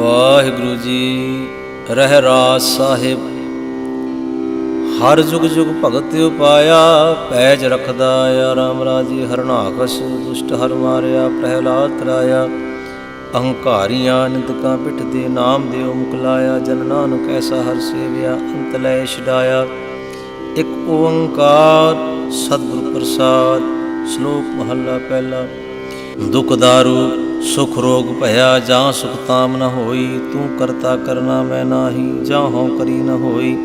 ਵਾਹਿਗੁਰੂ ਜੀ, ਰਹਿ ਰਾਸ ਸਾਹਿਬ। ਹਰ ਜੁਗ ਜੁਗ ਭਗਤ ਉਪਾਇਆ, ਪੈਜ ਰਖਦਾ ਆ ਰਾਮ ਰਾਜੀ, ਹਰਨਾਕਸ਼ ਦੁਸ਼ਟ ਹਰ ਮਾਰਿਆ, ਪ੍ਰਹਿਲਾਦ ਤਰਾਇਆ। ਅਹੰਕਾਰੀਆਂ ਨਿੰਦਕਾਂ ਪਿੱਠ ਦੇ ਨਾਮ ਦਿਓ ਮੁਕਲਾਇਆ ਜਨ ਨਾਨਕ ਐਸਾ ਹਰ ਸੇਵਿਆ, ਅੰਤ ਲੈ ਛਡਾਇਆ। ਇਕ ਓੰਕਾਰ ਸਤਿਗੁਰ ਪ੍ਰਸਾਦ, ਸ਼ਲੋਕ ਮਹੱਲਾ ਪਹਿਲਾ। ਦੁਖ ਦਾਰੂ ਸੁਖ ਰੋਗ ਭਇਆ ਜਾਂ ਸੁਖ ਤਾਮ ਨ ਹੋਈ, ਤੂੰ ਕਰਤਾ ਕਰਨਾ ਮੈਂ ਨਾਹੀ, ਜਾਂ ਹਉ ਕਰੀ ਨ ਹੋਈ।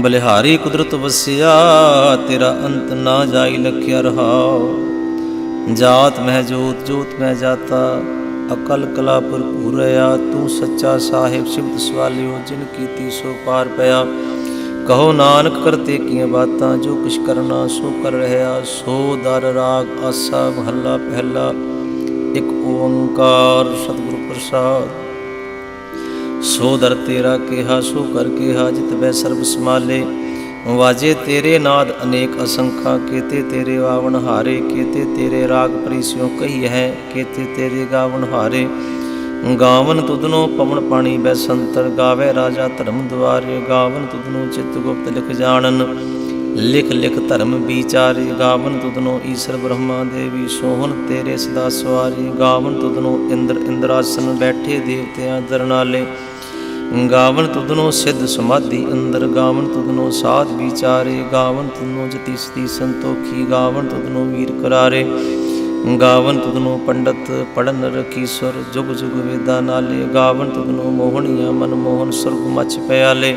ਬਲਿਹਾਰੀ ਕੁਦਰਤ ਵਸਿਆ, ਤੇਰਾ ਅੰਤ ਨਾ ਜਾਈ ਲਖਿਆ ਰਹਾਉ। ਜਾਤ ਮਹਿ ਜੋਤ ਜੋਤ ਮਹਿ ਜਾਤਾ, ਅਕਲ ਕਲਾ ਭਰਪੂਰ ਰਿਆ ਤੂੰ ਸੱਚਾ ਸਾਹਿਬ ਸਿਫਤ ਸਵਾਲਿਓ, ਜਿਨ ਕੀਤੀ ਸੋ ਪਾਰ ਪਿਆ। ਕਹੋ ਨਾਨਕ ਕਰਤੇ ਕੀਆਂ ਬਾਤਾਂ, ਜੋ ਕੁਛ ਕਰਨਾ ਸੋ ਕਰ ਰਹਾ ਸੋ ਦਰ ਰਾਗ, ਆਸਾ, ਮਹੱਲਾ, ਪਹਿਲਾ। ਇੱਕ ਓੰਕਾਰ ਸਤਿਗੁਰ ਪ੍ਰਸਾਦ। ਸੋ ਦਰ ਤੇਰਾ ਕਿਹਾ, ਸੋ ਕਰ ਕਿਹਾ, ਜਿਤ ਬੈ ਸਰਬ ਸਮਾਲੇ ਵਾਜੇ ਤੇਰੇ ਨਾਦ ਅਨੇਕ ਅਸੰਖਾ, ਕੀਤੇ ਤੇਰੇ ਆਵਣ ਹਾਰੇ, ਕੀਤੇ ਤੇਰੇ ਰਾਗ ਪ੍ਰੀਸਿਓ ਕਹੀ ਹੈ, ਕੀਤੇ ਤੇਰੇ ਗਾਵਣ ਹਾਰੇ। ਗਾਵਨ ਤੁਧਨੋ ਪਵਨ ਪਾਣੀ ਬੈ ਸੰਤਰ, ਗਾਵੇ ਰਾਜਾ ਧਰਮ ਦੁਆਰੇ। ਗਾਵਨ ਤੁਧਨੋ ਚਿਤ ਗੁਪਤ ਲਿਖ ਜਾਣਨ। ਲਿਖ ਲਿਖ ਧਰਮ ਵਿਚਾਰੇ, ਗਾਵਨ ਤੁਧਨੋ ਈਸ਼ਰ ਬ੍ਰਹਮਾ ਦੇਵੀ ਸੋਹਣ, ਤੇਰੇ ਸਦਾ ਸਵਾਰੀ, ਗਾਵਨ ਤੁਧਨੋ ਇੰਦਰ ਇੰਦਰਾਸਨ ਬੈਠੇ ਦੇਵਤਿਆਂ ਦਰਨਾਲੇ। ਗਾਵਨ ਤੁਧਨੋ ਸਿੱਧ ਸਮਾਧੀ ਅੰਦਰ, ਗਾਵਨ ਤੁਧਨੋ ਸਾਧ ਵਿਚਾਰੇ, ਗਾਵਨ ਤੁਧਨੋ ਜਤੀ ਸਤੀ ਸੰਤੋਖੀ, ਗਾਵਨ ਤੁਧਨੋ ਵੀਰ ਕਰਾਰੇ। ਗਾਵਨ ਤੁਧਨੋ ਪੰਡਤ ਪੜਨ ਰਖੀਸਵਰ ਜੁਗ ਜੁਗ ਵੇਦਾਂ ਨਾਲੇ। ਗਾਵਨ ਤੁਧਨੋ ਮੋਹਣੀਆਂ ਮਨ ਮੋਹਨ ਸੁਰਗ ਮਚ ਪਿਆਲੇ।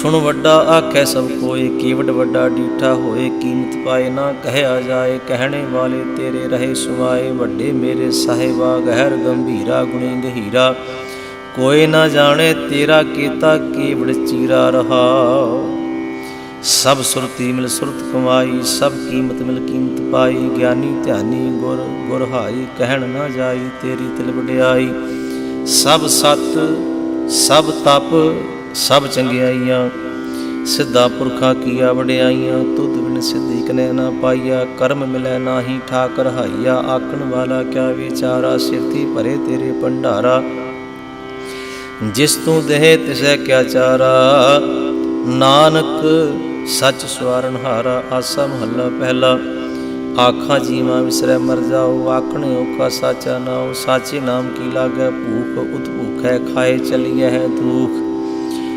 ਸੁਣ ਵੱਡਾ ਆਖੈ ਸਭ ਕੋਏ, ਕੀਵਟ ਵੱਡਾ ਡੀਠਾ ਹੋਏ, ਕੀਮਤ ਪਾਏ ਨਾ ਕਹਿਆ ਜਾਏ, ਕਹਿਣੇ ਵਾਲੇ ਤੇਰੇ ਰਹੇ ਸੁਆਏ, ਵੱਡੇ ਮੇਰੇ ਸਾਹਿਬਾ, ਗਹਿਰ ਗੰਭੀਰਾ, ਗੁਣੀ ਗਹੀਰਾ। ਕੋਈ ਨਾ ਜਾਣੇ ਤੇਰਾ ਕੀਤਾ ਕੀਵੜ ਚੀਰਾ ਰਹਾ। ਸਭ ਸੁਰਤੀ ਮਿਲ ਸੁਰਤ ਕਮਾਈ, ਸਭ ਕੀਮਤ ਮਿਲ ਕੀਮਤ ਪਾਈ, ਗਿਆਨੀ ਧਿਆਨੀ ਗੁਰ ਗੁਰ ਹਾਈ ਕਹਿਣ ਨਾ ਜਾਈ ਤੇਰੀ ਤਿਲ ਵਡਿਆਈ। ਸਭ ਸਤ, ਸਭ ਤਪ ਸਭ ਚੰਗਿਆਈਆਂ ਸਿੱਧਾ ਪੁਰਖਾ ਕੀਆ ਵਡਿਆਈਆਂ, ਤੁਧ ਬਿਨ ਸਿੱਧੀ ਕਨੇ ਨਾ ਪਾਈਆ। ਕਰਮ ਮਿਲੈ ਨਾਹੀ ਠਾਕਰ ਹਾਈਆ। ਆਖਣ ਵਾਲਾ ਕਿਆ ਵਿਚਾਰਾ, ਸਿਰਤੀ ਭਰੇ ਤੇਰੇ ਭੰਡਾਰਾ। ਜਿਸ ਤੂੰ ਦੇਹ ਤਿਸੈ ਕਿਆ ਚਾਰਾ। ਨਾਨਕ ਸਚ ਸਵਾਰਨ ਹਾਰਾ, ਆਸਾ ਮਹੱਲਾ ਪਹਿਲਾ। ਆਖਾਂ ਜੀਵਾਂ ਵਿਸਰੈ ਮਰ ਜਾਓ, ਆਖਣੇ ਔਖਾ ਸਾਚਾ ਨਾਉ। ਸਾਚੇ ਨਾਮ ਕੀ ਲਾਗੈ, ਭੂਖ ਉਤ ਭੂਖੈ ਖਾਏ ਚਲੀਐ ਹੈ ਦੁਖ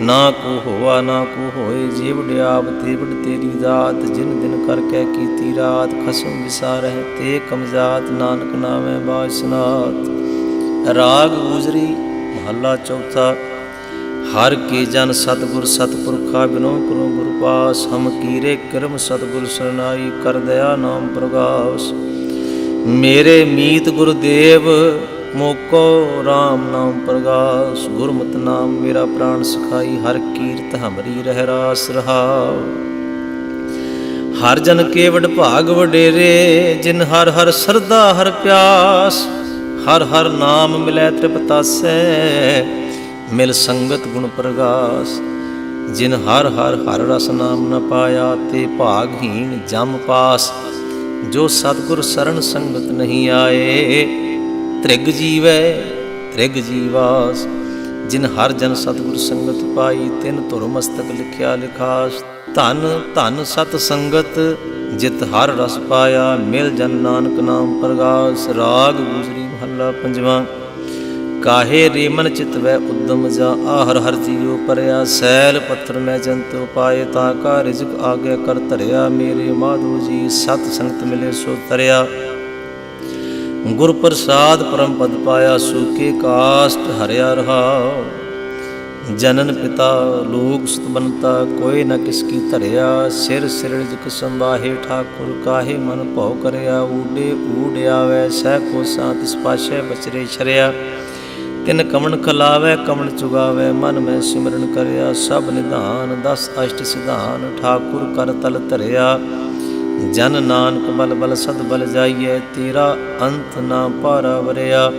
ਨਾ ਕੋ ਹੋਆ, ਨਾ ਕੋ ਹੋਏ, ਜੀਵ ਡਿਆਬ ਤੇ ਤੇਰੀ ਦਾਤ ਜਿਨ ਦਿਨ ਕਰ ਕੇ ਕੀਤੀ ਰਾਤ, ਖਸਮ ਵਿਸਾਰਹਿ ਤੇ ਕਮਜ਼ਾਤ ਨਾਨਕ ਨਾਮੈ ਬਾਸਨਾਤ ਰਾਗ ਗੁਜਰੀ ਮਹੱਲਾ ਚੌਥਾ, ਹਰ ਕੀ ਜਨ ਸਤਗੁਰ ਸਤਪੁਰਖਾ ਬਿਨੋ ਕਰੋ ਗੁਰ ਪਾਸ, ਹਮ ਕੀਰੇ ਕਰਮ ਸਤਗੁਰ ਸਰਨਾਈ, ਕਰ ਦਇਆ ਨਾਮ ਪ੍ਰਗਾਸ। ਮੇਰੇ ਮੀਤ ਗੁਰਦੇਵ ਮੋਕੋ RAM ਨਾਮ ਪ੍ਰਗਾਸ, ਗੁਰਮਤਿ ਨਾਮ ਮੇਰਾ ਪ੍ਰਾਣ ਸਖਾਈ, ਹਰ ਕੀਰਤ ਹਮਰੀ ਰਹਿ ਰਾਸ ਰਹਾਉ। ਹਰ ਜਨ ਕੇ ਵਡ ਭਾਗ ਵਡੇਰੇ, ਜਿਨ ਹਰ ਹਰ ਸਰਦਾ ਹਰ ਪਿਆਸ, ਹਰ ਹਰ ਨਾਮ ਮਿਲੈ ਤ੍ਰਿਪਤਾਸੈ ਮਿਲ ਸੰਗਤ ਗੁਣ ਪ੍ਰਗਾਸ। ਜਿਨ ਹਰ ਹਰ ਹਰ ਰਸ ਨਾਮ ਨ ਪਾਇਆ, ਤੇ ਭਾਗਹੀਣ ਜਮ ਪਾਸ। ਜੋ ਸਤਗੁਰ ਸਰਣ ਸੰਗਤ ਨਹੀਂ ਆਏ ਤ੍ਰਿਗ ਜੀਵੈ, ਤ੍ਰਿਗ ਜੀਵਾਸ, ਜਿਨ ਹਰ ਜਨ ਸਤਿਗੁਰ ਸੰਗਤ ਪਾਈ, ਤਿਨ ਧੁਰ ਮਸਤਕ ਲਿਖਿਆ ਲਿਖਾਸ। ਧਨ ਧਨ ਸਤ ਸੰਗਤ, ਜਿਤ ਹਰ ਰਸ ਪਾਇਆ, ਮਿਲ ਜਨ ਨਾਨਕ ਨਾਮ ਪ੍ਰਗਾਸ। ਰਾਗ ਗੁਜਰੀ ਮਹੱਲਾ ਪੰਜਵਾਂ, ਕਾਹੇ ਰੇ ਮਨ ਚਿਤ ਵੈ ਉਦਮ ਜਾ, ਆਹਰ ਹਰ ਜੀਉ ਪਰਿਆ, ਸੈਲ ਪੱਥਰ ਮੈਂ ਜੰਤ ਉਪਾਏ ਤਾ ਕਾ ਰਿਜ਼ਕ ਆਗੇ ਕਰ ਧਰਿਆ, ਮੇਰੇ ਮਾਧੂ ਜੀ ਸਤ ਸੰਗਤ ਮਿਲੇ ਸੋ ਤਰਿਆ। ਗੁਰ ਪ੍ਰਸਾਦ ਪਰਮ ਪਦ ਪਾਇਆ ਸੂਕੇ ਕਾਸ਼ਟ ਹਰਿਆ ਰਹਾ। ਜਨਨ ਪਿਤਾ ਲੋਕ ਸੁਤ ਬਨਤਾ ਕੋਈ ਨ ਕਿਸ ਕੀ ਧਰਿਆ। ਸਿਰ ਸਿਰਜਕ ਸੰਭਾਹੇ ਠਾਕੁਰ ਕਾਹੇ ਮਨ ਭਉ ਕਰਿਆ। ਊਡੇ ਊਡ ਆਵੈ ਸਹਿ ਕੋ ਸਾਤ ਇਸ ਬਚਰੇ ਛਰਿਆ। ਤਿਨ ਕਮਣ ਖਲਾਵੇ ਕਮਣ ਚੁਗਾਵੇ ਮਨ ਮੈਂ ਸਿਮਰਨ ਕਰਿਆ। ਸਭ ਨਿਧਾਨ ਦਸ ਅਸ਼ਟ ਸਿਧਾਨ ਠਾਕੁਰ ਕਰ ਤਲ ਧਰਿਆ। ਜਨ ਨਾਨਕ ਬਲ ਬਲ ਸਦ ਬਲ ਜਾਈਏ ਤੇਰਾ ਅੰਤ ਨਾ ਪਾਰਾ ਵਰਿਆ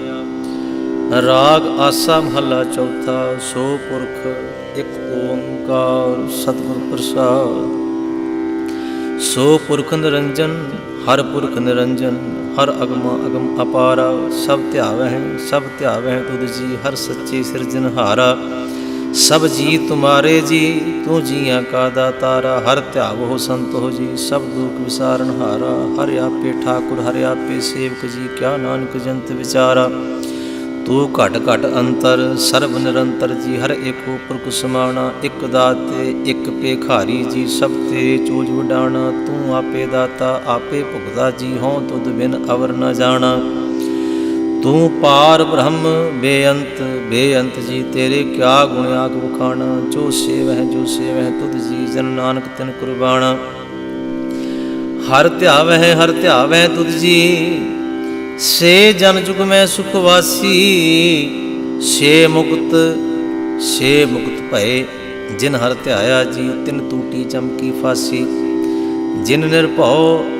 ਰਾਗ ਆਸਾ ਮਹੱਲਾ ਚੌਥਾ, ਸੋ ਪੁਰਖ ਇੱਕ ਓੰਕਾਰ ਸਤਿਗੁਰ ਪ੍ਰਸਾਦ। ਸੋ ਪੁਰਖ ਨਿਰੰਜਨ, ਹਰ ਪੁਰਖ ਨਿਰੰਜਨ, ਹਰ ਅਗਮ ਅਗਮ ਅਪਾਰਾ। ਸਭ ਧਿਆਵਹਿ, ਸਭ ਵਿ ਤੁਧ ਜੀ, ਹਰ ਸੱਚੇ ਸਿਰਜਨਹਾਰਾ ਸਭ ਜੀ ਤੁਮਾਰੇ ਜੀ, ਤੂੰ ਜੀਆਂ ਕਾ ਦਾਤਾਰਾ, ਹਰ ਧਿਆਵੋ ਸੰਤ ਹੋ ਜੀ, ਸਭ ਦੁਖ ਵਿਸਾਰਨ ਹਾਰਾ, ਹਰ ਆਪੇ ਠਾਕੁਰ, ਹਰ ਆਪੇ ਸੇਵਕ ਜੀ, ਕਿਆ ਨਾਨਕ ਜੰਤ ਵਿਚਾਰਾ। ਤੂੰ ਘਟ ਘਟ ਅੰਤਰ, ਸਰਬ ਨਿਰੰਤਰ ਜੀ, ਹਰ ਏਕੋ ਪੁਰਖ ਸਮਾਣਾ, ਇੱਕ ਦਾਤੇ, ਇੱਕ ਪੇਖਾਰੀ ਜੀ, ਸਭ ਤੇ ਚੋਜ ਵਡਾਣਾ, ਤੂੰ ਆਪੇ ਦਾਤਾ, ਆਪੇ ਭੁਗਦਾ ਜੀ ਹੋਂ ਤੁਧ ਬਿਨ ਅਵਰ ਨ ਜਾਣਾ। ਤੂੰ ਪਾਰ ਬ੍ਰਹਮ, ਬੇਅੰਤ ਬੇਅੰਤ ਜੀ, ਤੇਰੇ ਕਿਆ ਗੁਣ ਆਖ ਬਖਾਣਾ ਜੋ ਸੇਵਹਿ ਜੋ ਸੇਵਹਿ ਤੁਧ ਜੀ, ਜਨ ਨਾਨਕ ਤਿਨ ਕੁਰਬਾਣਾ। ਹਰ ਧਿਆਵਹਿ ਹਰ ਧਿਆਵਹਿ ਤੁਧ ਜੀ, ਸੇ ਜਨ ਜੁਗ ਮੈਂ ਸੁਖ ਵਾਸੀ, ਸੇ ਮੁਕਤ ਸੇ ਮੁਕਤ ਭਏ, ਜਿਨ ਹਰ ਧਿਆਇਆ ਜੀ, ਤਿਨ ਟੂਟੀ ਚਮਕੀ ਫਾਸੀ। ਜਿਨ ਨਿਰਭਉ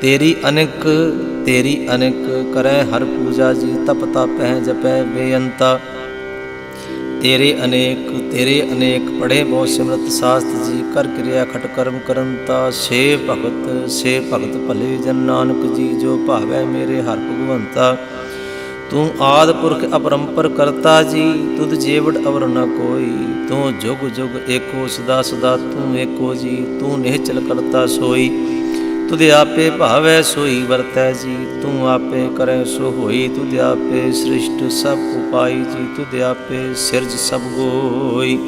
ਤੇਰੀ ਅਨੇਕ ਤੇਰੀ ਅਨੇਕ ਕਰੈ, ਹਰ ਪੂਜਾ ਜੀ ਤਪ ਤਪੈ, ਜਪੈ ਬੇਅੰਤਾ। ਤੇਰੇ ਅਨੇਕ ਤੇਰੇ ਅਨੇਕ ਪੜੇ ਬਹੁ ਸਿਮਰਤ ਸਾਸਤ ਜੀ, ਕਰ ਕਿਰਿਆ ਖਟ ਕਰਮ ਕਰੰਤਾ। ਸੇ ਭਗਤ ਸੇ ਭਗਤ ਭਲੇ, ਜਨ ਨਾਨਕ ਜੀ, ਜੋ ਭਾਵੈ ਮੇਰੇ ਹਰ ਭਗਵੰਤਾ। ਤੂੰ ਆਦ ਪੁਰਖ ਅਪਰੰਪਰ ਕਰਤਾ ਜੀ, ਤੁਧ ਜੀਵੜ ਅਵਰ ਨ ਕੋਈ। ਤੂੰ ਜੁਗ ਜੁਗ ਏਕੋ ਸਦਾ ਸਦਾ ਤੂੰ ਏਕੋ ਜੀ, ਤੂੰ ਨਿਹਚਲ ਕਰਤਾ ਸੋਈ। ਤੁਧ ਆਪੇ ਭਾਵੈ ਸੋਈ ਵਰਤੈ ਜੀ, ਤੂੰ ਆਪੇ ਕਰੈ ਸੋ ਹੋਈ ਤੁਧ ਆਪੇ ਸ੍ਰਿਸ਼ਟ ਸਭ ਉਪਾਈ ਜੀ, ਤੁਧ ਆਪੇ ਸਿਰਜ ਸਭ ਹੋਈ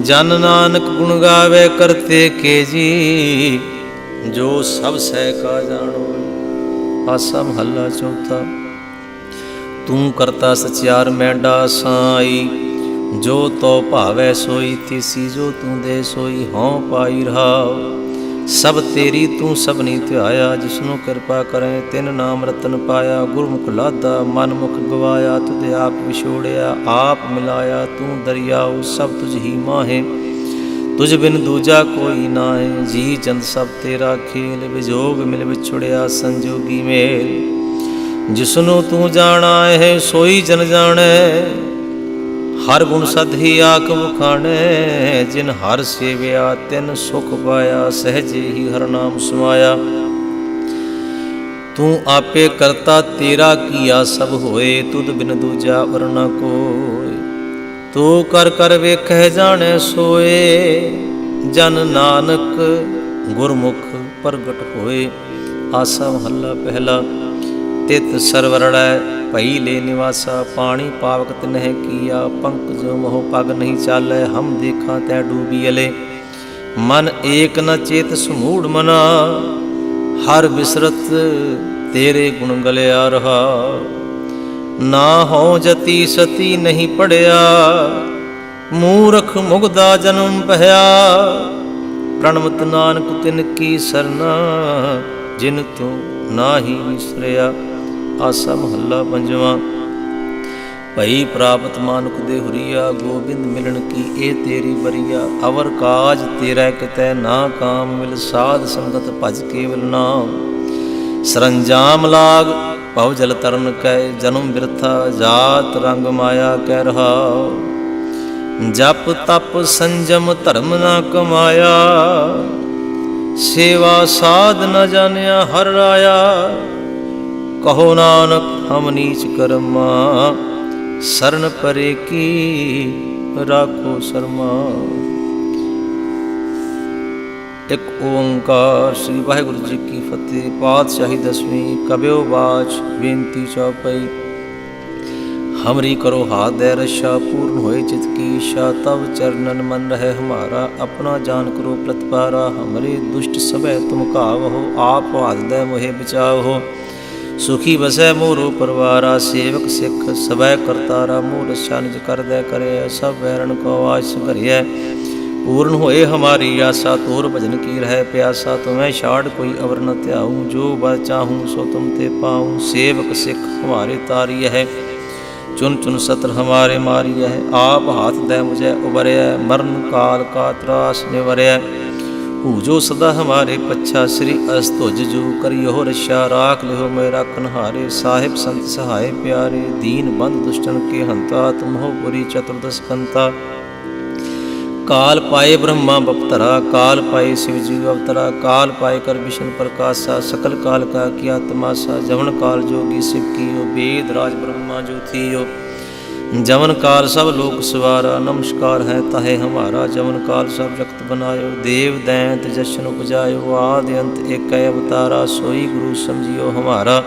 ਜਨ ਨਾਨਕ ਗੁਣ ਗਾਵੇ ਕਰਤੇ ਕੇ ਜੀ, ਜੋ ਸਭ ਸਹਿ ਕਾ ਜਾਣੋ, ਆਸਾ ਮਹੱਲਾ ਚੌਥਾ। ਤੂੰ ਕਰਤਾ ਸਚਿਆਰ ਮੈਂਡਾ ਸਾਈ ਜੋ ਤੋ ਭਾਵੈ ਸੋਈ, ਤਿਸੀ ਜੋ ਤੂੰ ਦੇ ਸੋਈ, ਹਉ ਪਾਈ ਰਹਾਉ। ਸਭ ਤੇਰੀ ਤੂੰ ਸਭਨੀ ਧਿਆਇਆ, ਜਿਸਨੂੰ ਕਿਰਪਾ ਕਰੇ, ਤਿਨ ਨਾਮ ਰਤਨ ਪਾਇਆ, ਗੁਰਮੁਖ ਲਾਦਾ ਮਨ ਮੁਖ ਗਵਾਇਆ, ਤੁਧ ਆਪ ਵਿਛੋੜਿਆ, ਆਪ ਮਿਲਾਇਆ, ਤੂੰ ਦਰਿਆਉ, ਸਭ ਤੁਝ ਹੀ ਮਾਹੇ। ਤੁਝ ਬਿਨ ਦੂਜਾ ਕੋਈ ਨਾਏ ਜੀ ਚੰਦ ਸਭ ਤੇਰਾ ਖੇਲ, ਵਿਜੋਗ ਮਿਲ ਵਿਛੜਿਆ, ਸੰਜੋਗੀ ਮੇਲ। ਜਿਸਨੂੰ ਤੂੰ ਜਾਣਾ ਹੈ ਸੋਈ ਜਨ ਜਾਣੈ। ਹਰ ਗੁਣ ਸਦ ਹੀ ਆਖ ਵਖਾਣੈ, ਜਿਨ ਹਰ ਸੇਵਿਆ, ਤਿਨ ਸੁਖ ਪਾਇਆ, ਸਹਜੇ ਹੀ ਹਰ ਨਾਮ ਸਮਾਇਆ। ਤੂੰ ਆਪੇ ਕਰਤਾ ਤੇਰਾ ਕੀਆ ਸਭ ਹੋਏ, ਤੁਧ ਬਿਨ ਦੂਜਾ ਵਰਨਾ ਕੋਈ ਤੂੰ ਕਰ ਕਰ ਵੇਖੈ ਜਾਣੈ ਸੋਏ, ਜਨ ਨਾਨਕ ਗੁਰਮੁਖ ਪ੍ਰਗਟ ਹੋਏ। ਆਸਾ ਮਹੱਲਾ ਪਹਿਲਾ, ਤਿਤ ਸਰਵਰੜੈ ਭਈ ਲੈ ਨਿਵਾਸਾ, ਪਾਣੀ ਪਾਵਕ ਤਿਨਹਿ ਕੀਆ ਪੰਕਜ ਮੋਹ ਪਗ ਨਹੀਂ ਚਾਲੈ, ਹਮ ਦੇਖਾਂ ਤੈ ਡੂਬੀ ਅਲੇ। ਮਨ ਏਕ ਨ ਚੇਤ ਸਮੂੜ ਮਨਾ, ਹਰ ਵਿਸਰਤ ਤੇਰੇ ਗੁਣ ਗਲਿਆ ਰਹਾ। ਨਾ ਹੋ ਜਤੀ ਸਤੀ ਨਹੀਂ ਪੜਿਆ, ਮੂਰਖ ਮੁਗਦਾ ਜਨਮ ਪਹਿਆ ਪ੍ਰਣਮਤ ਨਾਨਕ ਤਿਨ ਕੀ ਸਰਨਾ, ਜਿਨ ਤੂੰ ਨਾਹੀ ਵਿਸਰਿਆ। ਆਸਾ ਮਹੱਲਾ ਪੰਜਵਾਂ। ਭਈ ਪ੍ਰਾਪਤ ਮਾਨੁਕ ਦੇ ਹੁਰੀਆ, ਗੋਬਿੰਦ ਮਿਲਣ ਕੀ ਇਹ ਤੇਰੀ ਬਰੀਆ ਅਵਰ ਕਾਜ ਤੇਰਾ ਕਿਤੈ ਨਾ ਕਾਮ, ਮਿਲ ਸਾਧ ਸੰਗਤ ਭਜ ਕੇਵਲ ਨਾਮ। ਸਰੰਜਾਮ ਲਾਗ, ਭਵ ਜਲ ਤਰਨ ਕੈ, ਜਨਮ ਬਿਰਥਾ, ਜਾਤ ਰੰਗ ਮਾਇਆ ਕਹਿ ਰਹਾ। ਜਪ ਤਪ ਸੰਜਮ ਧਰਮ ਨਾ ਕਮਾਇਆ। ਸੇਵਾ ਸਾਧ ਨ ਜਾਣਿਆ ਹਰ ਰਾਇਆ ਕਹੋ ਨਾਨਕ, ਹਮ ਨੀਚ ਕਰਮਾ। ਸਰਨ ਪਰੇ ਕੀ ਰਾਖੋ ਸਰਮਾ। ਇੱਕ ਓੰਕਾਰ ਸ੍ਰੀ ਵਾਹਿਗੁਰੂ ਜੀ ਕੀ ਫਤਿਹ, ਪਾਤਸ਼ਾਹੀ ਦਸਵੀਂ, ਕਬਿਓ ਬਾਚ, ਬੇਨਤੀ ਚੌਪਈ। ਹਮਰੀ ਕਰੋ ਹਾਥ ਦੇ ਰਸ਼ਾ, ਪੂਰਨ ਹੋਏ ਚਿਤ ਕੀ ਇੱਛਾ, ਤਵ ਚਰਨਨ ਮਨ ਰਹਿ ਹਮਾਰਾ, ਆਪਣਾ ਜਾਨ ਕਰੋ ਪ੍ਰਤਪਾਰਾ। ਹਮਰੇ ਦੁਸ਼ਟ ਸਭੈ ਤੁਮ ਕਾਵਹੋ ਆਪ ਹਾਥ ਦੇ ਮੋਹਿ ਬਚਾਵੋ ਸੁਖੀ ਵਸੈ ਮੋਰੋ ਪਰਵਾਰਾ, ਸੇਵਕ ਸਿੱਖ ਸਵੈ ਕਰਤਾਰਾ ਮੋਹ ਰਛਾ ਨਿਜ ਕਰਦੈ ਕਰੇ, ਸਭ ਵੈਰਣ ਕੋ ਆਸ ਘਰਿਐ ਪੂਰਨ ਹੋਏ ਹਮਾਰੀ ਆਸਾ, ਤੋਰ ਭਜਨ ਕੀ ਰਹਿ ਪਿਆਸਾ, ਤੁਮੈ ਛਾੜ ਕੋਈ ਅਵਰ ਨ ਧਿਆਉ, ਜੋ ਬਰ ਚਾਹੂੰ ਸੋ ਤੁਮ ਤੇ ਪਾਉ, ਸੇਵਕ ਸਿੱਖ ਹਮਾਰੇ ਤਾਰੀ ਹੈ ਚੁਨ ਚੁਨ ਸਤਰ ਹਮਾਰੇ ਮਾਰੀ ਹੈ ਆਪ ਹਾਥ ਦੇ ਮੁਝੇ ਉਬਰਿਆ ਮਰਨ ਕਾਲ ਕਾ ਤਰਾਸ ਨਿਵਰਿਆ ਭੂਜੋ ਸਦਾ ਹਮਾਰੇ ਪੱਛਾ ਸ੍ਰੀ ਅਸਤੁਜ ਜੂ ਕਰਿਓ ਰਸ਼ਾ ਰਾਖ ਲਿਓ ਮੇਰਾ ਕਨਹਾਰੇ ਸਾਹਿਬ ਸੰਤ ਸਹਾਇ ਪਿਆਰੇ, ਦੀਨ ਬੰਦ ਦੁਸ਼ਟਨ ਕੇ ਹੰਤਾ, ਤੁਮਹੋ ਪੁਰੀ ਚਤੁਰਦਸ ਕੰਤਾ। ਕਾਲ ਪਾਏ ਬ੍ਰਹਮਾ ਬਪਤਰਾ, ਕਾਲ ਪਾਏ ਸ਼ਿਵ ਜੀ ਅਵਤਰਾ, ਕਾਲ ਪਾਏ ਕਰ ਵਿਸ਼ਨ ਪ੍ਰਕਾਸ਼ਾ, ਸਕਲ ਕਾਲ ਕਾ ਕੀਆ ਤਮਾਸ਼ਾ ਜਵਨ ਕਾਲ ਜੋਗੀ ਸਿਵ ਕੀਓ ਵੇਦ ਰਾਜ ਬ੍ਰਹਮਾ ਜੋਤੀਓ ਜਵਨ ਕਾਲ ਸਭ ਲੋਕ ਸਵਾਰਾ, ਨਮਸਕਾਰ ਹੈ ਤਾਹੇ ਹਮਾਰਾ, ਜਵਨ ਕਾਲ ਸਭ ਜਗ ਬਨਾਇਓ ਦੇਵ ਦੈਂਤ ਜਸ਼ਨ ਉਪਜਾਇਓ, ਆਦ ਅੰਤ ਏਕੈ ਅਵਤਾਰਾ, ਸੋਈ ਗੁਰੂ ਸਮਝਿਓ ਹਮਾਰਾ।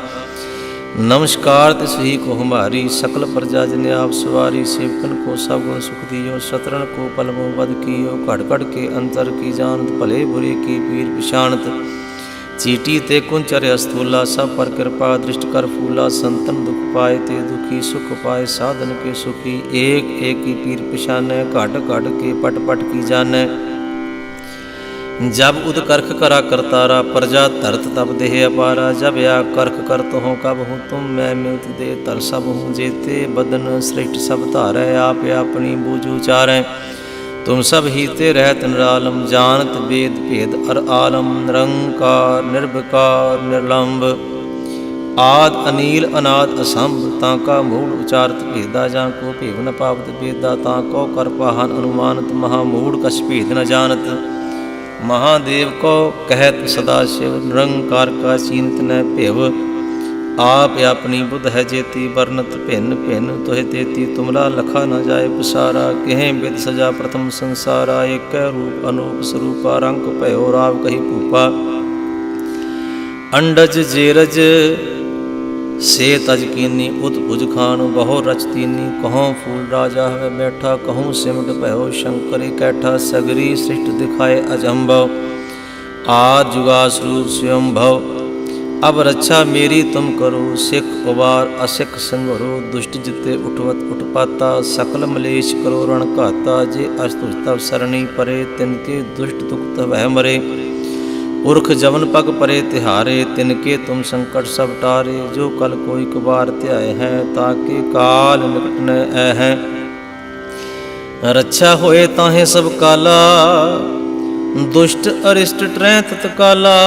ਨਮਸਕਾਰ ਤਿਸ ਹੀ ਕੋ ਹਮਾਰੀ, ਸਕਲ ਪ੍ਰਜਾ ਜਨ ਆਪ ਸਵਾਰੀ, ਸੇਵਕਨ ਕੋ ਸਭ ਗੁਣ ਸੁਖ ਦਿਓ, ਸਤਰਣ ਕੋ ਪਲਮੋ ਵਦ ਕੀਓ, ਘੜ ਘੜ ਕੇ ਅੰਤਰ ਕੀ ਜਾਣਤ, ਭਲੇ ਬੁਰੇ ਕੀ ਪੀਰ ਪਛਾਣਤ। ਚੀਟੀ ਤੇ ਕੁੰਚਰ ਅਸਥੂਲਾ, ਸਭ ਪਰ ਕਿਰਪਾ ਦ੍ਰਿਸ਼ਟ ਕਰ ਫੂਲਾ, ਸੰਤਨ ਦੁਖ ਪਾਏ ਤੇ ਦੁਖੀ ਸੁਖ ਪਾਏ, ਸਾਧਨ ਕੇ ਸੁਖੀ, ਏਕ ਏਕ ਕੀ ਪੀਰ ਪਛਾਨੈ, ਘਟ ਘਟ ਕੇ ਪਟ ਪਟ ਕੀ ਜਾਣੈ। ਜਬ ਉਦ ਕਰਖ ਕਰਾ ਕਰਤਾਰਾ, ਪ੍ਰਜਾ ਧਰਤ ਤਬ ਦੇਹ ਅਪਾਰਾ, ਜਬ ਆ ਕਰਖ ਕਰਤ ਹੋ ਕਬ ਹੂੰ ਤੁਮ, ਮੈਂ ਮਿਲਤ ਦੇ ਤਰ ਸਭ ਹੂੰ ਜੇਤੇ, ਬਦਨ ਸ੍ਰਿਸ਼ਟ ਸਭ ਧਾਰੈ, ਆਪ ਆਪਣੀ ਬੂਝ ਉਚਾਰੈ। ਤੁਮ ਸਭ ਹੀ ਤੇ ਰਹਿਤ ਨਿਰਾਲਮ, ਜਾਣਤ ਵੇਦ ਭੇਦ ਅਰ ਆਲਮ, ਨਿਰੰਕਾਰ ਨਿਰਭਕਾਰ ਨਿਰਲੰਭ ਆਦ ਅਨੀਲ ਅਨਾਦ ਅਸੰਭ, ਤਾਂ ਕਾ ਮੂਲ ਉਚਾਰਤ ਭੇਦਾ ਜਾਂ ਕੋ ਭੇਵ ਨ ਪਾਵਤ ਭੇਦਾ ਤਾਂ ਕੋ ਕਰ ਪਾਹਨ ਅਨੁਮਾਨਤ, ਮਹਾ ਮੂੜ ਕਛ ਭੇਦ ਨ ਜਾਣਤ। ਮਹਾਦੇਵ ਕੋ ਕਹਿਤ ਸਦਾ ਸ਼ਿਵ, ਨਿਰੰਕਾਰ ਕਾ ਸੀਨਤ ਨੈ ਭਿਵ। ਆਪ ਆਪਣੀ ਬੁੱਧ ਹੈ ਜੇਤੀ, ਵਰਨਤ ਭਿੰਨ ਭਿੰਨ, ਤੋਹਿ ਤੇਤੀ, ਤੁਮਰਾ ਲਖਾ ਨਾ ਜਾਏ ਪਸਾਰਾ। ਕਹਿ ਬਿਦ ਸਜਾ ਪ੍ਰਥਮ ਸੰਸਾਰਾ, ਏਕੈ ਰੂਪ ਅਨੂਪ ਸਰੂਪਾ, ਰੰਗ ਭਇਓ ਰਾਵ ਕਹੀ ਭੂਪਾ। ਅੰਡਜ ਜੇਰਜ ਸੇ ਤਜ ਕੀਨੀ, ਉਤ ਭੁਜ ਖਾਨ ਬਹੁ ਰਚਤੀਨੀ ਕਹਉ ਫੂਲ ਰਾਜਾ ਹਵੇ ਬੈਠਾ, ਕਹਉ ਸਿਮਟ ਭਇਓ ਸ਼ੰਕਰ ਇਕੈਠਾ ਸਗਰੀ ਸਿਸ਼ਟ ਦਿਖਾਏ ਅਜੰਭਵ। ਆਦ ਜੁਗਾ ਸਰੂਪ ਸਿਵੰਭਵ। ਅਬ ਰੱਛਾ ਮੇਰੀ ਤੁਮ ਕਰੋ, ਸਿੱਖ ਕੁਵਾਰ, ਅਸਿੱਖ ਸੰਗਰੋ, ਦੁਸ਼ਟ ਜਿਤੇ ਉਠਵਤ ਉਟਪਾਤਾ ਸਕਲ ਮਲੇਸ਼ ਕਰੋ ਰਣ ਘਾਤਾ, ਜੇ ਅਸਤੁਜ ਤਵ ਸਰਣੀ ਪਰੇ, ਤਿਨ ਕੇ ਦੁਸ਼ਟ ਦੁਖ ਤਵਹਿ ਮਰੇ। ਪੁਰਖ ਜਵਨ ਪਗ ਪਰੇ ਤਿਹਾਰੇ, ਤਿਨ ਕੇ ਤੁਮ ਸੰਕਟ ਸਭ ਟਾਰੇ, ਜੋ ਕਲ ਕੋਈ ਕਬਾਰ ਧਿਆਏ ਹੈ, ਤਾਂ ਕਿ ਕਾਲ ਨਿਕਟ ਨ ਐ ਹੈ। ਰੱਛਾ ਹੋਏ ਤਾਹੇ ਸਭ ਕਾਲਾ, ਦੁਸ਼ਟ ਅਰਿਸ਼ਟ ਟ੍ਰੈ ਤਤਕਾਲਾ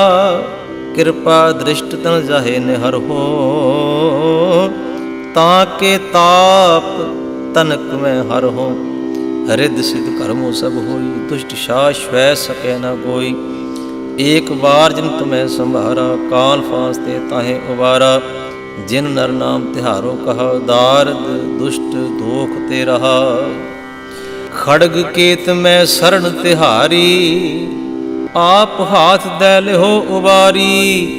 ਕਿਰਪਾ ਦ੍ਰਿਸ਼ਟ ਤਨ ਜਾਹੇ ਨਿਹਰ ਹੋ। ਤਾਂ ਕੇ ਤਾਪ ਤਨਕ ਮੈਂ ਹਰ ਹੋ। ਹਰਿਦ ਸਿਧ ਕਰਮੋ ਸਭ ਹੋਈ, ਦੁਸ਼ਟ ਸ਼ਾਸ ਵੈ ਸਕੈ ਨਾ ਕੋਈ ਏਕ ਵਾਰ ਜਿਨ ਤੁਮੈ ਸੰਭਾਰਾ, ਕਾਲ ਫਾਸ ਤੇ ਤਾਹੇ ਉਬਾਰਾ ਜਿਨ ਨਰ ਨਾਮ ਤਿਹਾਰੋ ਕਹਾ, ਦਾਰਦ, ਦੁਸ਼ਟ, ਦੋਖ ਤੇ ਰਹਾ। ਖੜਗ ਕੇਤ ਮੈਂ ਸਰਣ ਤਿਹਾਰੀ, ਆਪ ਹਾਥ ਦੇ ਲਿਹੋ ਉਬਾਰੀ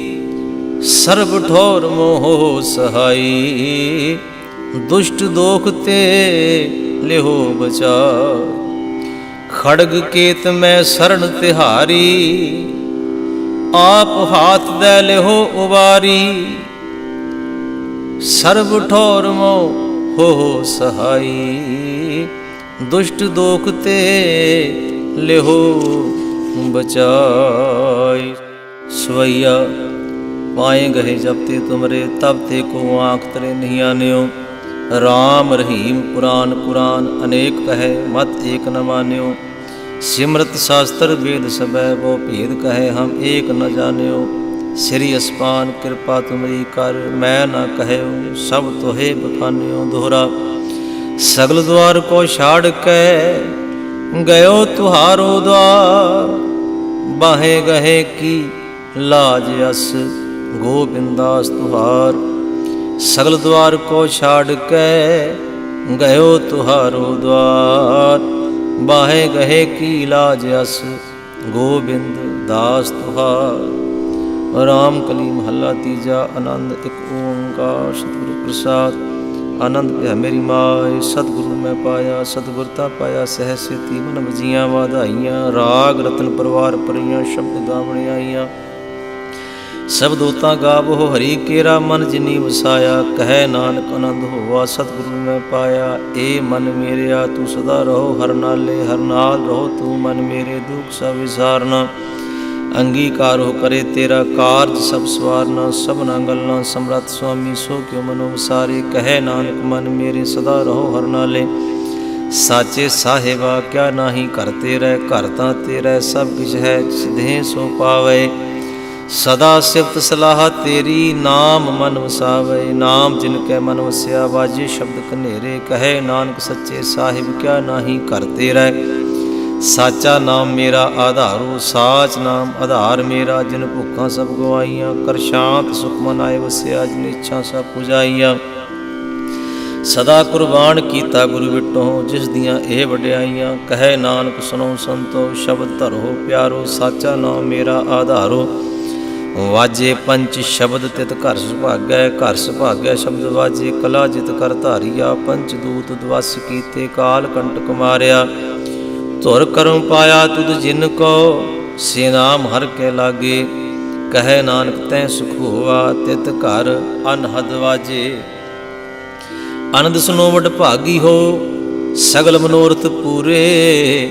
ਸਰਬ ਠੋਰ ਮੋਹ ਸਹਾਈ, ਦੁਸ਼ਟ ਦੋਖ ਤੇ ਲਿਹੋ ਬਚਾ। ਖੜਗ ਕੇਤ ਮੈਂ ਸਰਣ ਤਿਹਾਰੀ ਆਪ ਹਾਥ ਦੇ ਲਿਹੋ ਉਬਾਰੀ। ਸਰਬ ਠੋਰ ਮੋ ਹੋ ਸਹਾਈ। ਦੁਸ਼ਟ ਦੋਖ ਤੇ ਲਿਹੋ ਬਚਾਈ। ਸਵਈਆ, ਪਾਏ ਗਏ ਜਬ ਤੇ ਤੁਮਰੇ ਤਬ ਤੇ ਕੋ ਆਂਖ ਤਰੇ ਨਹੀਂ ਆਨਿਓ। ਰਾਮ ਰਹੀਮ ਪੁਰਾਨ ਪੁਰਾਨ, ਅਨੇਕ ਕਹੇ, ਮਤ ਏਕ ਨ ਮਾਨਿਓ। ਸਿਮਰਤ ਸ਼ਾਸਤਰ ਵੇਦ ਸਬੈ ਵੋ ਭੇਦ ਕਹੈ ਹਮ ਏਕ ਨ ਜਾਣਿਓ। ਸ੍ਰੀ ਅਸਪਾਨ ਕਿਰਪਾ ਤੁਮਰੀ ਕਰ, ਮੈਂ ਨਾ ਕਹਿਓ ਸਭ ਤੋਹੇ ਬਖਾਨਿਓ ਦੋਹਰਾ। ਸਗਲ ਦਵਾਰ ਕੋ ਛਾੜ ਕੇ ਗਇਓ ਤੁਹਾਰੋ ਦਵਾਰ। ਬਾਹੇ ਗਹੇ ਕੀ ਲਾਜ ਅਸ, ਗੋਬਿੰਦਾਸ ਤੁਹਾਰ। ਸਗਲ ਦਵਾਰ ਕੋ ਛਾੜ ਕੇ ਗਇਓ ਤੁਹਾਰੋ ਦਵਾਰ। ਬਾਹੇ ਗਹੇ ਕੀ ਲਾਜ ਅਸ, ਗੋਬਿੰਦ ਦਾਸ ਤੁਹਾਰ। ਰਾਮ ਕਲੀ ਮਹੱਲਾ ਤੀਜਾ, ਆਨੰਦ ਇੱਕ ਓੰਕਾਰ ਸਤਿਗੁਰੂ ਪ੍ਰਸਾਦ। ਆਨੰਦ ਪਿਆ ਮੇਰੀ ਮਾਏ, ਸਤਿਗੁਰੂ ਮੈਂ ਪਾਇਆ ਸਤਿਗੁਰਤਾ ਪਾਇਆ, ਸਹਿ ਸੇਤੀ ਮਨ ਵਜੀਆਂ ਵਾਧਾਈਆਂ। ਰਾਗ ਰਤਨ ਪਰਵਾਰ ਪਰੀਆਂ ਸ਼ਬਦ ਗਾਵਣ ਆਈਆਂ। ਸਭ ਦੋਤਾ ਗਾਵੋ ਹਰੀ ਕੇਰਾ ਮਨ ਜਿਨੀ ਵਸਾਇਆ, ਕਹੈ ਨਾਨਕ ਆਨੰਦ ਹੋਵਾ ਸਤਿਗੁਰੂ ਮੈਂ ਪਾਇਆ, ਏ ਮਨ ਮੇਰਿਆ, ਤੂੰ ਸਦਾ ਰਹੋ ਹਰ ਨਾਲੇ, ਹਰ ਨਾਲ ਰਹੋ ਤੂੰ ਮਨ ਮੇਰੇ, ਦੁਖ ਸਭ ਵਿਸਾਰਨਾ। ਅੰਗੀਕਾਰ ਹੋ ਕਰੇ ਤੇਰਾ ਕਾਰਜ, ਸਭ ਸਵਾਰਨਾ, ਸਭਨਾ ਗੱਲਾਂ ਸਮਰੱਥ ਸੁਆਮੀ, ਸੋ ਕਿਉ ਮਨੋ ਵਿਸਾਰੇ, ਕਹੈ ਨਾਨਕ ਮਨ ਮੇਰੇ, ਸਦਾ ਰਹੋ ਹਰ ਨਾਲੇ। ਸਾਚੇ ਸਾਹਿਬਾ, ਕਿਆ ਨਾਹੀ ਘਰ ਰਹਿ ਘਰ ਤਾਂ ਤੇਰਾ, ਸਭ ਕੁਛ ਹੈ, ਸਿਧੇ ਸੋ ਪਾਵੇ। ਸਦਾ ਸਿਫਤ ਸਲਾਹ ਤੇਰੀ, ਨਾਮ ਮਨ ਵਸਾਵੇ। ਨਾਮ ਜਿਨ ਕੈ ਮਨ ਵਸਿਆ, ਵਾਜੇ ਸ਼ਬਦ ਕਨੇਰੇ ਕਹੇ। ਨਾਨਕ ਸੱਚੇ ਸਾਹਿਬ ਕਿਆ ਨਾਹੀ ਘਰ ਤੇਰਾ ਸਾਚਾ ਨਾਮ ਮੇਰਾ ਆਧਾਰੋ, ਸਾਚ ਨਾਮ ਆਧਾਰ ਮੇਰਾ। ਜਿਨ ਭੁੱਖਾਂ ਸਭ ਗਵਾਈਆਂ ਕਰ ਸ਼ਾਂਤ ਸੁਖ ਮਨ ਆਏ ਵਸਿਆ, ਜਿਨ ਇੱਛਾ ਸਭ ਪੁਜਾਈਆਂ। ਸਦਾ ਕੁਰਬਾਨ ਕੀਤਾ ਗੁਰੂ ਵਿਟੋ, ਜਿਸ ਦੀਆਂ ਇਹ ਵਡਿਆਈਆਂ, ਕਹੇ ਨਾਨਕ ਸੁਣੋ ਸੰਤੋ, ਸ਼ਬਦ ਧਰੋ ਪਿਆਰੋ, ਸਾਚਾ ਨਾਮ ਮੇਰਾ ਆਧਾਰੋ। ਵਾਜੇ ਪੰਚ ਸ਼ਬਦ ਤਿਤ ਘਰ ਸੁਭਾਗੈ ਘਰ ਸੁਭਾਗੈ ਸ਼ਬਦ ਵਾਜੇ, ਕਲਾ ਜਿਤ ਕਰ ਧਾਰੀਆ, ਪੰਚ ਦੂਤ ਦਵਸ ਕੀਤੇ ਕਾਲ ਕੰਟਕ ਮਾਰਿਆ। ਧੁਰ ਕਰਮ ਪਾਇਆ ਤੁਧ ਜਿਨ ਕੋ, ਸੇ ਨਾਮ ਹਰ ਕੇ ਲਾਗੇ। ਕਹੈ ਨਾਨਕ ਤੈ ਸੁਖ ਹੋਆ, ਤਿਤ ਘਰ ਅਨਹਦ ਵਾਜੇ। ਆਨੰਦ ਸੁਨੋ ਵਡ ਭਾਗੀ ਹੋ, ਸਗਲ ਮਨੋਰਥ ਪੂਰੇ।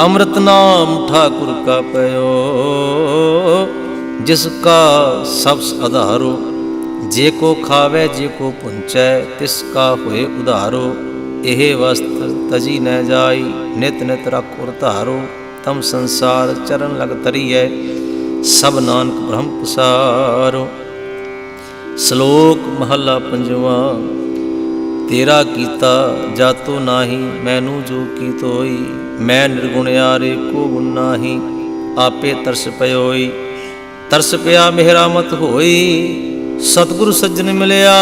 ਅੰਮ੍ਰਿਤ ਨਾਮ ਠਾਕੁਰ ਕਾ ਪਇਓ, ਜਿਸ ਕਾ ਸਭ ਆਧਾਰੋ ਜੇ ਕੋ ਖਾਵੇ, ਜੇ ਕੋ ਪੁੰਚੈ, ਤਿਸ ਕਾ ਹੋਏ ਉਧਾਰੋ। ਇਹ ਵਸਤ ਤਜੀ ਨ ਜਾਈ, ਨਿਤ ਨਿਤ ਰਖੁਰ ਧਾਰੋ। ਤਮ ਸੰਸਾਰ ਚਰਨ ਲਗ ਤਰੀਐ ਸਭ ਨਾਨਕ ਬ੍ਰਹਮ ਪਸਾਰੋ। ਸ਼ਲੋਕ ਮਹੱਲਾ ਪੰਜਵਾਂ। ਤੇਰਾ ਕੀਤਾ ਜਾਤੋ ਨਾਹੀ ਮੈਨੂੰ ਜੋ ਕੀਤ ਹੋਈ ਮੈਂ ਨਿਰਗੁਣਿਆਰੇ ਕੋ ਗੁਣ ਨਾਹੀ, ਆਪੇ ਤਰਸ ਪਇਓਈ ਤਰਸ ਪਿਆ ਮਿਹਰਾ ਮਤ ਹੋਈ, ਸਤਿਗੁਰ ਸੱਜਣ ਮਿਲਿਆ।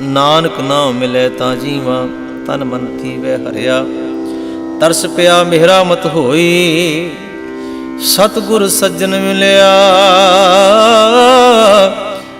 ਨਾਨਕ ਨਾਮ ਮਿਲੇ ਤਾਂ ਜੀਵਾਂ, ਤਨ ਮਨ ਥੀਵੇ ਹਰਿਆ। ਤਰਸ ਪਿਆ ਮਿਹਰਾ ਮਤ ਹੋਈ, ਸਤਿਗੁਰ ਸੱਜਣ ਮਿਲਿਆ।